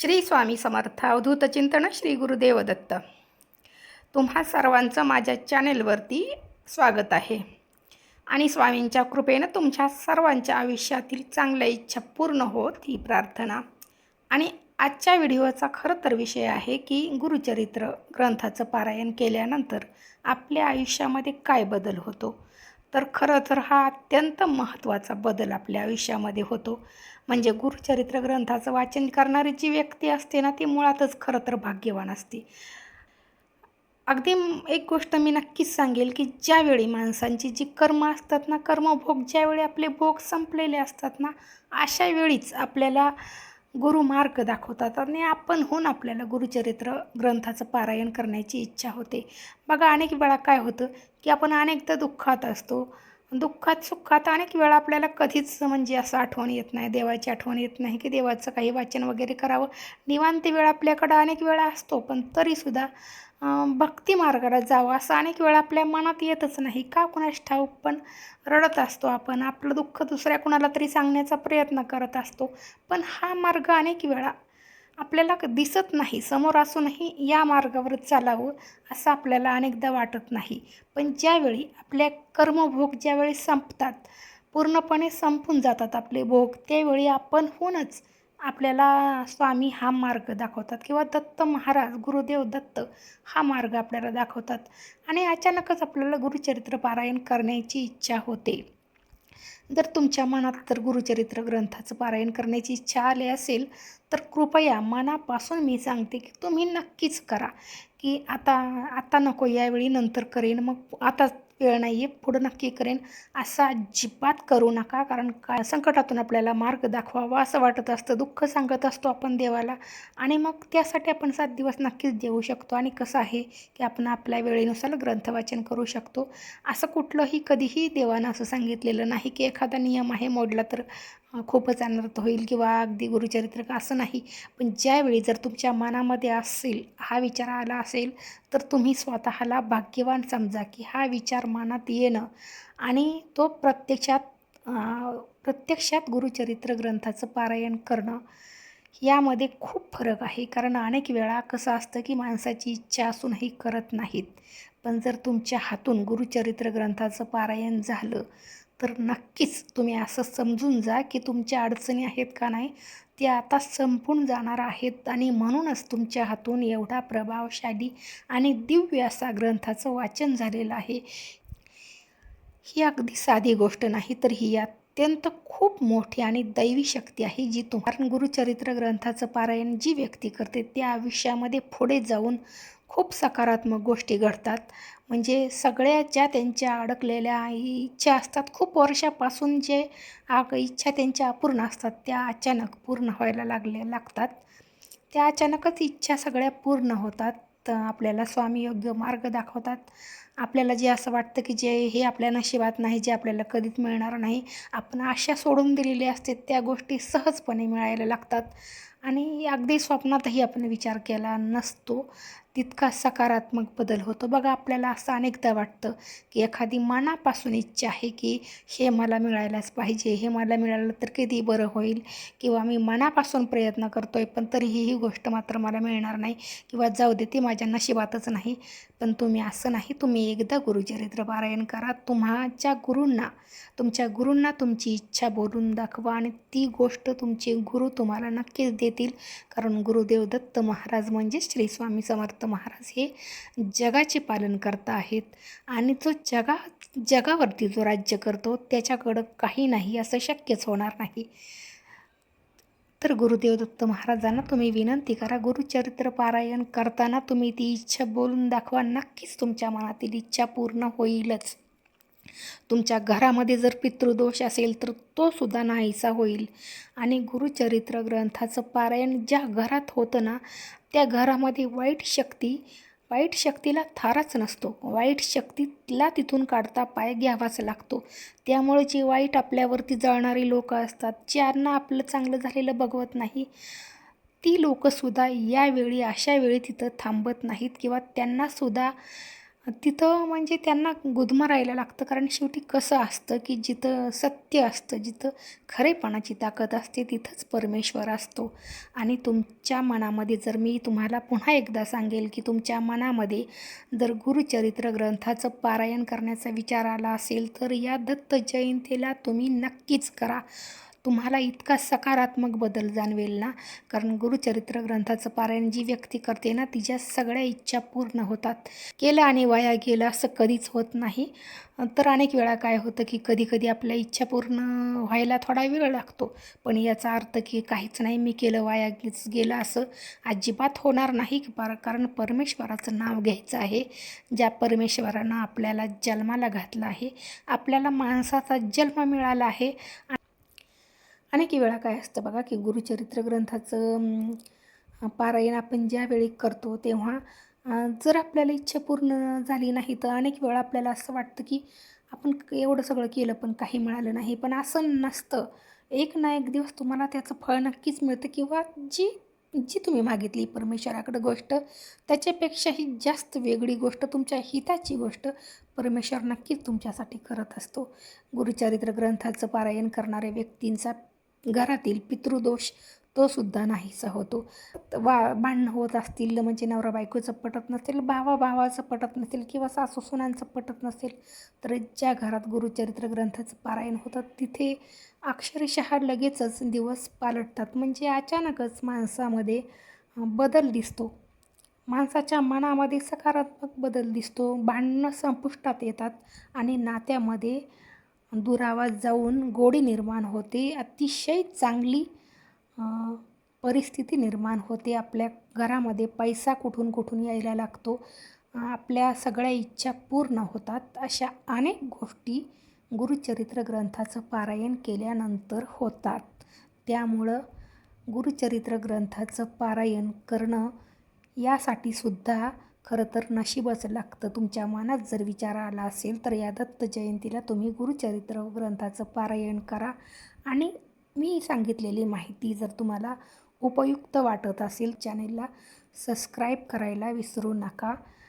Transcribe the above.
श्री स्वामी समर्थ अवधूत चिंतन श्री गुरुदेव दत्त तुम्हा सर्वांचं माझ्या चॅनेलवरती स्वागत आहे. आणि स्वामींच्या कृपेनं तुमच्या सर्वांच्या आयुष्यातील चांगल्या इच्छा पूर्ण होत ही प्रार्थना. आणि आजच्या व्हिडिओचा खरं तर विषय आहे की गुरुचरित्र ग्रंथाचं पारायण केल्यानंतर आपल्या आयुष्यामध्ये काय बदल होतो? तर खरं तर हा अत्यंत महत्त्वाचा बदल आपल्या आयुष्यामध्ये होतो. म्हणजे गुरुचरित्र ग्रंथाचं वाचन करणारी जी व्यक्ती असते ना ती मुळातच खरं तर भाग्यवान असते. अगदी एक गोष्ट मी नक्कीच सांगेल की ज्यावेळी माणसांची जी कर्म असतात ना कर्मभोग ज्यावेळी आपले भोग संपलेले असतात ना अशा वेळीच आपल्याला गुरु मार्ग दाखवतात आणि आपण होऊन आपल्याला गुरुचरित्र ग्रंथाचं पारायण करण्याची इच्छा होते. बघा अनेक वेळा काय होतं की आपण अनेकदा दुःखात असतो. दुःखात सुखात अनेक वेळा आपल्याला कधीच म्हणजे असं आठवण येत नाही देवाची आठवण येत नाही की देवाचं काही वाचन वगैरे करावं. निवांत वेळ आपल्याकडं अनेक वेळा असतो पण तरीसुद्धा भक्ती मार्गाला जावं. असं अनेक वेळा आपल्या मनात येतच नाही. का कुणास ठाऊक? पण रडत असतो आपण. आपलं दुःख दुसऱ्या कुणाला तरी सांगण्याचा प्रयत्न करत असतो. पण हा मार्ग अनेक वेळा आपल्याला दिसत नाही. समोर असूनही या मार्गावर चालावं असं आपल्याला अनेकदा वाटत नाही. पण ज्यावेळी आपल्या कर्मभोग ज्यावेळी संपतात पूर्णपणे संपून जातात आपले भोग त्यावेळी आपण होऊनच आपल्याला स्वामी हा मार्ग दाखवतात किंवा दत्त महाराज गुरुदेव दत्त हा मार्ग आपल्याला दाखवतात. आणि अचानकच आपल्याला गुरुचरित्र पारायण करण्याची इच्छा होते. जर तुमच्या मनात तर गुरुचरित्र ग्रंथाचं पारायण करण्याची इच्छा आली असेल तर कृपया मनापासून मी सांगते की तुम्ही नक्कीच करा. की आता आता नको यावेळी नंतर करेन मग आता वेळ नाही आहे पुढं नक्की करेन. असा अजिबात करू नका कारण काय संकटातून आपल्याला मार्ग दाखवावा असं वाटत असतं दुःख सांगत असतो आपण देवाला. आणि मग त्यासाठी आपण सात दिवस नक्कीच देऊ शकतो. आणि कसं आहे की आपण आपल्या वेळेनुसार ग्रंथवाचन करू शकतो. असं कुठलंही कधीही देवानं असं सांगितलेलं नाही की एखादा नियम आहे मोडला तर खूपच अनर्थ होईल किंवा अगदी गुरुचरित्र का असं नाही. पण ज्यावेळी जर तुमच्या मनामध्ये असेल हा विचार आला असेल तर तुम्ही स्वतःला भाग्यवान समजा की हा विचार मनात येणं आणि तो प्रत्यक्षात प्रत्यक्षात गुरुचरित्र ग्रंथाचं पारायण करणं यामध्ये खूप फरक आहे. कारण अनेक वेळा कसं असतं की माणसाची इच्छा असूनही करत नाहीत. पण जर तुमच्या हातून गुरुचरित्र ग्रंथाचं पारायण झालं तर नक्कीच तुम्ही असं समजून जा की तुमच्या अडचणी आहेत का नाही. त्या आता संपून जाणार आहेत आणि म्हणूनच तुमच्या हातून एवढा प्रभावशाली आणि दिव्य असा ग्रंथाचं वाचन झालेलं आहे. ही अगदी साधी गोष्ट नाही तर ही अत्यंत खूप मोठी आणि दैवी शक्ती आहे जी तुम्हाला गुरुचरित्र ग्रंथाचं पारायण जी व्यक्ती करते त्या आयुष्यामध्ये पुढे जाऊन खूप सकारात्मक गोष्टी घडतात. म्हणजे सगळ्या ज्या त्यांच्या अडकलेल्या इच्छा असतात खूप वर्षापासून जे आग इच्छा त्यांच्या अपूर्ण असतात त्या अचानक पूर्ण व्हायला लागल्या लागतात. त्या अचानकच इच्छा सगळ्या पूर्ण होतात. आपल्याला स्वामी योग्य मार्ग दाखवतात. आपल्याला जे असं वाटतं की जे हे आपल्या नशिबात नाही जे आपल्याला कधीच मिळणार नाही आपण आशा सोडून दिलेली असते त्या गोष्टी सहजपणे मिळायला लागतात. आणि अगदी स्वप्नातही आपण विचार केला नसतो. तितका सकारात्मक बदल होतो. बघा आपल्याला असं अनेकदा वाटतं की एखादी मनापासून इच्छा आहे की हे मला मिळायलाच पाहिजे हे मला मिळालं तर किती बरं होईल किंवा मी मनापासून प्रयत्न करतो आहे पण तरीही ही गोष्ट मात्र मला मिळणार नाही किंवा जाऊ दे ती माझ्या नशिबातच नाही. पण तुम्ही असं नाही. तुम्ही एकदा गुरुचरित्र पारायण करा. तुम्हाच्या गुरूंना तुमच्या गुरूंना तुमची इच्छा बोलून दाखवा आणि ती गोष्ट तुमचे गुरु तुम्हाला नक्कीच देतील. कारण गुरुदेव दत्त महाराज म्हणजे श्री स्वामी समर्थ महाराज हे जगाचे पालन करता आहेत. आणि जो जगा जगावरती जो राज्य करतो त्याच्याकडं काही नाही असं शक्यच होणार नाही. तर गुरुदेव दत्त महाराजांना तुम्ही विनंती करा गुरुचरित्र पारायण करताना तुम्ही ती इच्छा बोलून दाखवा. नक्कीच तुमच्या मनातील इच्छा पूर्ण होईलच. तुमच्या घरामध्ये जर पितृदोष असेल तर तो सुद्धा नाहीसा होईल. आणि गुरुचरित्र ग्रंथाचं पारायण ज्या घरात होतं ना त्या घरामध्ये वाईट शक्ती वाईट शक्तीला थाराच नसतो. वाईट शक्तीला तिथून काढता पाय घ्यावाच लागतो. त्यामुळे जी वाईट आपल्यावरती जळणारी लोकं असतात ज्यांना आपलं चांगलं झालेलं बघवत नाही ती लोकंसुद्धा यावेळी अशा वेळी तिथं थांबत नाहीत किंवा त्यांनासुद्धा तिथं म्हणजे त्यांना गुदमरायला लागतं. कारण शेवटी कसं असतं की जिथं सत्य असतं जिथं खरेपणाची ताकद असते तिथंच परमेश्वर असतो. आणि तुमच्या मनामध्ये जर मी तुम्हाला पुन्हा एकदा सांगेल की तुमच्या मनामध्ये जर गुरुचरित्र ग्रंथाचं पारायण करण्याचा विचार आला असेल तर या दत्त जयंतीला तुम्ही नक्कीच करा. तुम्हाला इतका सकारात्मक बदल जाणवेल ना? कारण गुरुचरित्र ग्रंथाचं पारायण जी व्यक्ती करते ना तिच्या सगळ्या इच्छा पूर्ण होतात. केलं आणि वाया गेलं असं कधीच होत नाही. तर अनेक वेळा काय होतं की कधी कधी आपल्या इच्छा पूर्ण व्हायला थोडा वेळ लागतो. पण याचा अर्थ की काहीच नाही मी केलं वाया गेलं असं अजिबात होणार नाही. पार कारण परमेश्वराचं नाव घ्यायचं आहे. ज्या परमेश्वरानं आपल्याला जन्माला घातलं आहे आपल्याला माणसाचा जन्म मिळाला आहे. अनेक वेळा काय असतं बघा की गुरुचरित्र ग्रंथाचं पारायण आपण ज्यावेळी करतो तेव्हा जर आपल्याला इच्छा पूर्ण झाली नाही तर अनेक वेळा आपल्याला असं वाटतं की आपण एवढं सगळं केलं पण काही मिळालं नाही. पण असं नसतं. एक ना एक दिवस तुम्हाला त्याचं फळ नक्कीच मिळतं किंवा जी जी तुम्ही मागितली परमेश्वराकडं गोष्ट त्याच्यापेक्षाही जास्त वेगळी गोष्ट तुमच्या हिताची गोष्ट परमेश्वर नक्कीच तुमच्यासाठी करत असतो. गुरुचरित्र ग्रंथाचं पारायण करणाऱ्या व्यक्तींचा घरातील पितृदोष तो सुद्धा नाहीसा होतो वा भांडणं होत असतील म्हणजे नवरा बायकोचं पटत नसेल भावा भावाचं पटत नसेल किंवा सासू सुनांचं पटत नसेल तर ज्या घरात गुरुचरित्र ग्रंथाचं पारायण होतं तिथे अक्षरशः लगेचच दिवस पालटतात. म्हणजे अचानकच माणसामध्ये बदल दिसतो. माणसाच्या मनामध्ये सकारात्मक बदल दिसतो. भांडणं संपुष्टात येतात आणि नात्यामध्ये दुरावा जाऊन गोडी निर्माण होते. अतिशय चांगली परिस्थिती निर्माण होते. आपल्या घरामध्ये पैसा कुठून कुठून यायला लागतो. आपल्या सगळ्या इच्छा पूर्ण होतात. अशा अनेक गोष्टी गुरुचरित्र ग्रंथाचं पारायण केल्यानंतर होतात. त्यामुळं गुरुचरित्र ग्रंथाचं पारायण करणं यासाठी सुद्धा खरं तर नशीबच लागतं. तुमच्या मनात जर विचार आला असेल तर या दत्त जयंतीला तुम्ही गुरुचरित्र ग्रंथाचं पारायण करा. आणि मी सांगितलेली माहिती जर तुम्हाला उपयुक्त वाटत असेल चॅनेलला सबस्क्राईब करायला विसरू नका.